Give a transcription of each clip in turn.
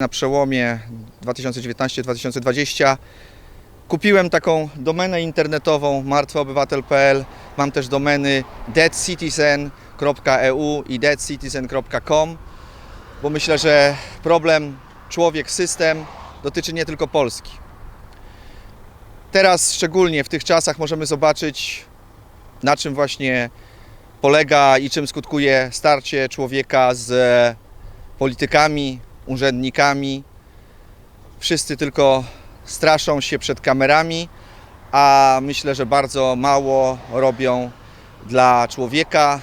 Na przełomie 2019-2020 kupiłem taką domenę internetową martwyobywatel.pl. Mam też domeny deadcitizen.eu i deadcitizen.com, bo myślę, że problem człowiek-system dotyczy nie tylko Polski. Teraz, szczególnie w tych czasach, możemy zobaczyć, na czym właśnie polega i czym skutkuje starcie człowieka z politykami, urzędnikami. Wszyscy tylko straszą się przed kamerami, a myślę, że bardzo mało robią dla człowieka,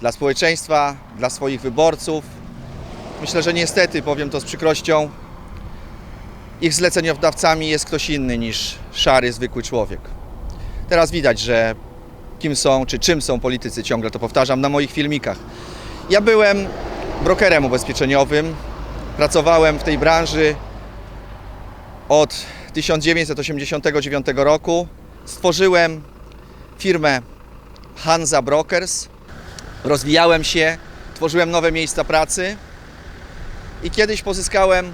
dla społeczeństwa, dla swoich wyborców. Myślę, że niestety, powiem to z przykrością, ich zleceniodawcami jest ktoś inny niż szary, zwykły człowiek. Teraz widać, że kim są, czy czym są politycy, ciągle to powtarzam na moich filmikach. Ja byłem brokerem ubezpieczeniowym, Pracowałem w tej branży od 1989 roku. Stworzyłem firmę Hansa Brokers. Rozwijałem się, tworzyłem nowe miejsca pracy i kiedyś pozyskałem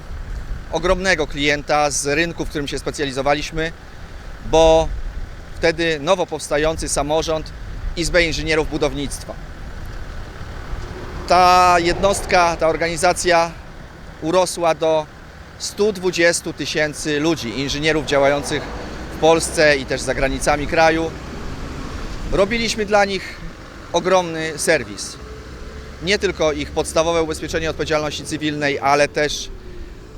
ogromnego klienta z rynku, w którym się specjalizowaliśmy, bo wtedy nowo powstający samorząd Izbę Inżynierów Budownictwa. Ta jednostka, ta organizacja urosła do 120 tysięcy ludzi, inżynierów działających w Polsce i też za granicami kraju. Robiliśmy dla nich ogromny serwis. Nie tylko ich podstawowe ubezpieczenie odpowiedzialności cywilnej, ale też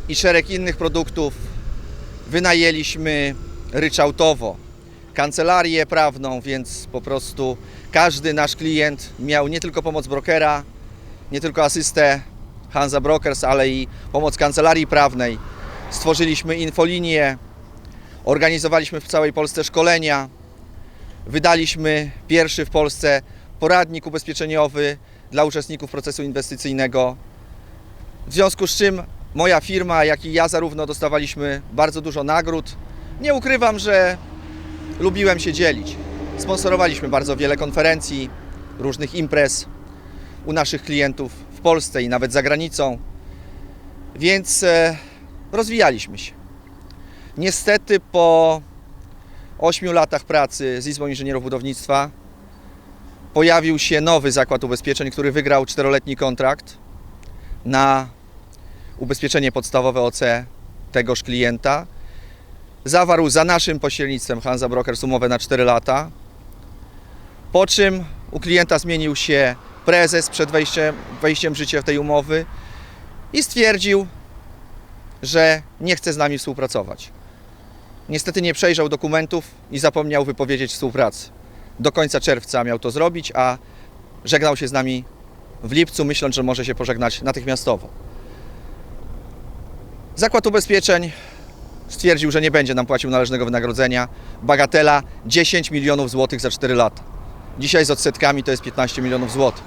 i szereg innych produktów wynajęliśmy ryczałtowo. Kancelarię prawną, więc po prostu każdy nasz klient miał nie tylko pomoc brokera, nie tylko asystę Hansa Brokers, ale i pomoc kancelarii prawnej. Stworzyliśmy infolinię, organizowaliśmy w całej Polsce szkolenia, wydaliśmy pierwszy w Polsce poradnik ubezpieczeniowy dla uczestników procesu inwestycyjnego. W związku z czym moja firma, jak i ja zarówno dostawaliśmy bardzo dużo nagród. Nie ukrywam, że lubiłem się dzielić. Sponsorowaliśmy bardzo wiele konferencji, różnych imprez u naszych klientów w Polsce i nawet za granicą. Więc e, rozwijaliśmy się. Niestety po 8 latach pracy z Izbą Inżynierów Budownictwa pojawił się nowy zakład ubezpieczeń, który wygrał czteroletni kontrakt na ubezpieczenie podstawowe OC tegoż klienta. Zawarł za naszym pośrednictwem Hansa Brokers umowę na 4 lata. Po czym u klienta zmienił się prezes przed wejściem, wejściem w życie tej umowy i stwierdził, że nie chce z nami współpracować. Niestety nie przejrzał dokumentów i zapomniał wypowiedzieć współpracy. Do końca czerwca miał to zrobić, a żegnał się z nami w lipcu, myśląc, że może się pożegnać natychmiastowo. Zakład ubezpieczeń stwierdził, że nie będzie nam płacił należnego wynagrodzenia. Bagatela 10 milionów złotych za 4 lata. Dzisiaj z odsetkami to jest 15 milionów złotych.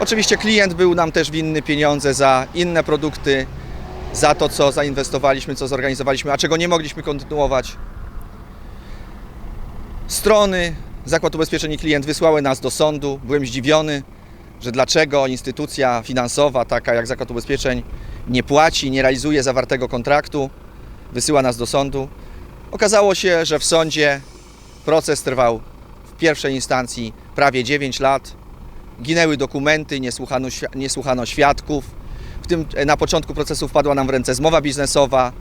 Oczywiście klient był nam też winny pieniądze za inne produkty, za to, co zainwestowaliśmy, co zorganizowaliśmy, a czego nie mogliśmy kontynuować. Strony Zakład Ubezpieczeń i klient wysłały nas do sądu. Byłem zdziwiony, że dlaczego instytucja finansowa, taka jak Zakład Ubezpieczeń, nie płaci, nie realizuje zawartego kontraktu, wysyła nas do sądu. Okazało się, że w sądzie proces trwał w pierwszej instancji prawie 9 lat. Ginęły dokumenty, nie słuchano, nie słuchano świadków. W tym na początku procesu wpadła nam w ręce zmowa biznesowa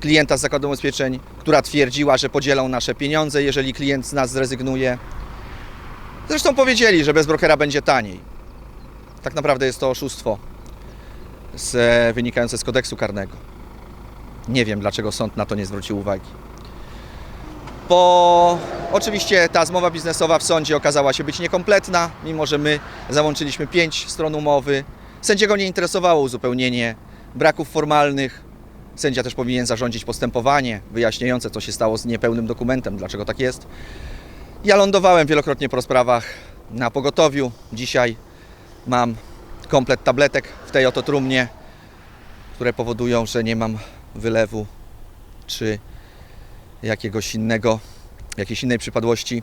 klienta z zakładu ubezpieczeń, która twierdziła, że podzielą nasze pieniądze, jeżeli klient z nas zrezygnuje. Zresztą powiedzieli, że bez brokera będzie taniej. Tak naprawdę jest to oszustwo z, wynikające z kodeksu karnego. Nie wiem, dlaczego sąd na to nie zwrócił uwagi. Bo oczywiście ta zmowa biznesowa w sądzie okazała się być niekompletna, mimo że my załączyliśmy pięć stron umowy. Sędziego nie interesowało uzupełnienie braków formalnych. Sędzia też powinien zarządzić postępowanie wyjaśniające, co się stało z niepełnym dokumentem, dlaczego tak jest. Ja lądowałem wielokrotnie po rozprawach na pogotowiu. Dzisiaj mam komplet tabletek w tej oto trumnie, które powodują, że nie mam wylewu czy jakiegoś innego, jakiejś innej przypadłości.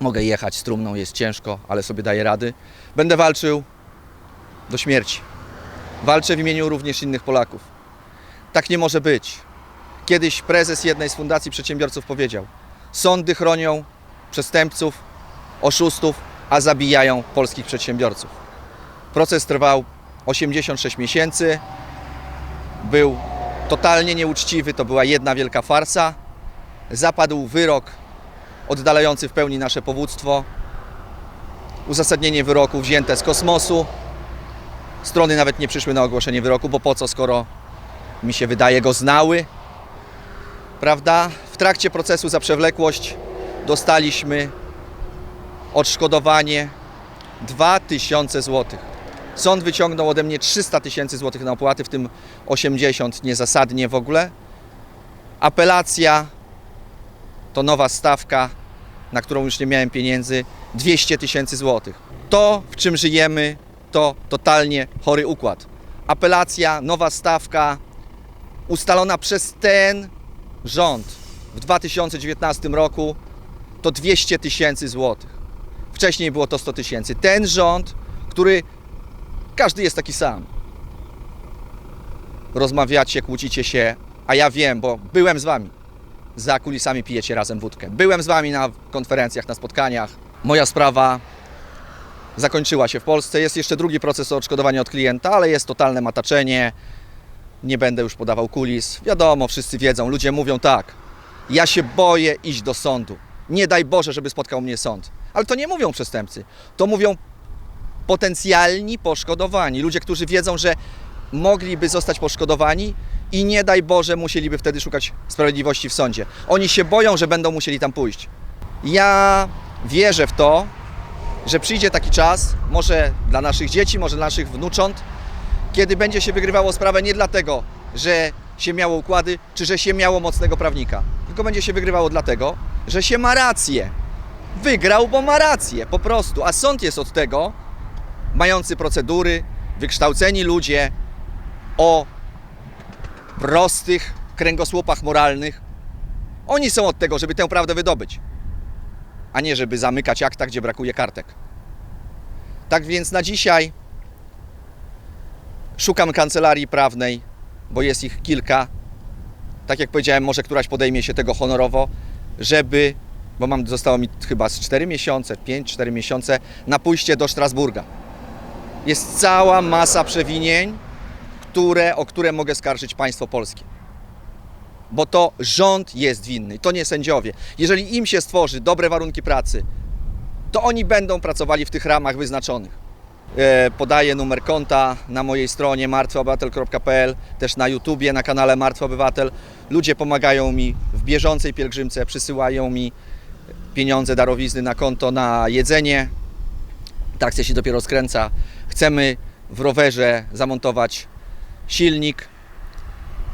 Mogę jechać z trumną, jest ciężko, ale sobie daję rady. Będę walczył do śmierci. Walczę w imieniu również innych Polaków. Tak nie może być. Kiedyś prezes jednej z fundacji przedsiębiorców powiedział: Sądy chronią przestępców, oszustów, a zabijają polskich przedsiębiorców. Proces trwał 86 miesięcy. Był totalnie nieuczciwy, to była jedna wielka farsa. Zapadł wyrok oddalający w pełni nasze powództwo. Uzasadnienie wyroku wzięte z kosmosu. Strony nawet nie przyszły na ogłoszenie wyroku, bo po co, skoro mi się wydaje go znały. Prawda? W trakcie procesu za przewlekłość dostaliśmy odszkodowanie 2000 zł. Sąd wyciągnął ode mnie 300 tysięcy złotych na opłaty, w tym 80 niezasadnie w ogóle. Apelacja to nowa stawka, na którą już nie miałem pieniędzy, 200 tysięcy złotych. To, w czym żyjemy, to totalnie chory układ. Apelacja, nowa stawka, ustalona przez ten rząd w 2019 roku, to 200 tysięcy złotych. Wcześniej było to 100 tysięcy. Ten rząd, który każdy jest taki sam. Rozmawiacie, kłócicie się, a ja wiem, bo byłem z wami. Za kulisami pijecie razem wódkę. Byłem z wami na konferencjach, na spotkaniach. Moja sprawa zakończyła się w Polsce. Jest jeszcze drugi proces o odszkodowanie od klienta, ale jest totalne mataczenie. Nie będę już podawał kulis. Wiadomo, wszyscy wiedzą, ludzie mówią tak. Ja się boję iść do sądu. Nie daj Boże, żeby spotkał mnie sąd. Ale to nie mówią przestępcy. To mówią potencjalni poszkodowani. Ludzie, którzy wiedzą, że mogliby zostać poszkodowani i nie daj Boże musieliby wtedy szukać sprawiedliwości w sądzie. Oni się boją, że będą musieli tam pójść. Ja wierzę w to, że przyjdzie taki czas, może dla naszych dzieci, może dla naszych wnucząt, kiedy będzie się wygrywało sprawę nie dlatego, że się miało układy, czy że się miało mocnego prawnika, tylko będzie się wygrywało dlatego, że się ma rację. Wygrał, bo ma rację, po prostu. A sąd jest od tego, mający procedury, wykształceni ludzie o prostych kręgosłupach moralnych. Oni są od tego, żeby tę prawdę wydobyć, a nie żeby zamykać akta, gdzie brakuje kartek. Tak więc na dzisiaj szukam kancelarii prawnej, bo jest ich kilka. Tak jak powiedziałem, może któraś podejmie się tego honorowo, żeby, bo mam, zostało mi chyba z 4 miesiące, 5-4 miesiące na pójście do Strasburga. Jest cała masa przewinień, które, o które mogę skarżyć państwo polskie. Bo to rząd jest winny, to nie sędziowie. Jeżeli im się stworzy dobre warunki pracy, to oni będą pracowali w tych ramach wyznaczonych. E, Podaję numer konta na mojej stronie martwyobywatel.pl, też na YouTubie, na kanale Martwy Obywatel. Ludzie pomagają mi w bieżącej pielgrzymce, przysyłają mi pieniądze, darowizny na konto na jedzenie. Ta akcja się dopiero skręca. Chcemy w rowerze zamontować silnik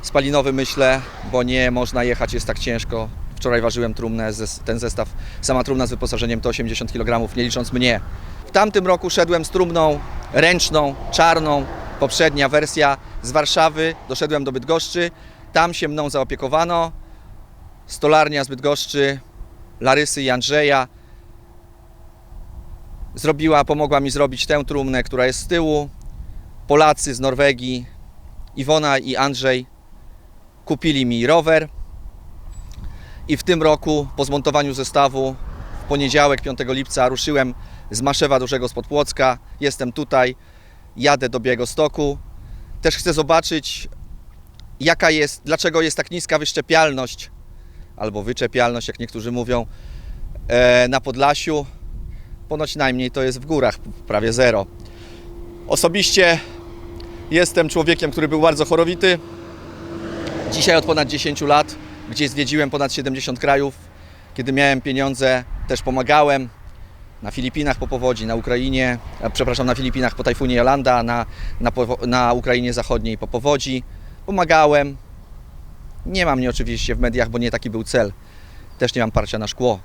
spalinowy, myślę, bo nie można jechać, jest tak ciężko. Wczoraj ważyłem trumnę, ten zestaw, sama trumna z wyposażeniem to 80 kg, nie licząc mnie. W tamtym roku szedłem z trumną ręczną, czarną, poprzednia wersja z Warszawy, doszedłem do Bydgoszczy, tam się mną zaopiekowano. Stolarnia z Bydgoszczy, Larysy i Andrzeja zrobiła, pomogła mi zrobić tę trumnę, która jest z tyłu. Polacy z Norwegii, Iwona i Andrzej kupili mi rower. I w tym roku, po zmontowaniu zestawu, w poniedziałek, 5 lipca, ruszyłem z Maszewa Dużego spod Płocka. Jestem tutaj, jadę do Białegostoku. Też chcę zobaczyć, jaka jest, dlaczego jest tak niska wyszczepialność, albo wyczepialność, jak niektórzy mówią, e, na Podlasiu. Ponoć najmniej to jest w górach, prawie zero. Osobiście jestem człowiekiem, który był bardzo chorowity. Dzisiaj od ponad 10 lat, gdzie zwiedziłem ponad 70 krajów. Kiedy miałem pieniądze, też pomagałem. Na Filipinach po powodzi, na Ukrainie, przepraszam, na Filipinach po tajfunie Jolanda, na, na, na Ukrainie Zachodniej po powodzi. Pomagałem. Nie mam mnie oczywiście w mediach, bo nie taki był cel. Też nie mam parcia na szkło.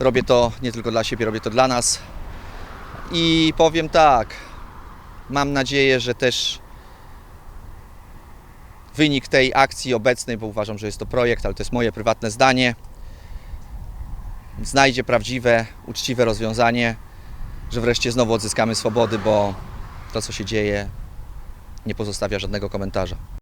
Robię to nie tylko dla siebie, robię to dla nas. I powiem tak, mam nadzieję, że też wynik tej akcji obecnej, bo uważam, że jest to projekt, ale to jest moje prywatne zdanie, znajdzie prawdziwe, uczciwe rozwiązanie, że wreszcie znowu odzyskamy swobody, bo to, co się dzieje, nie pozostawia żadnego komentarza.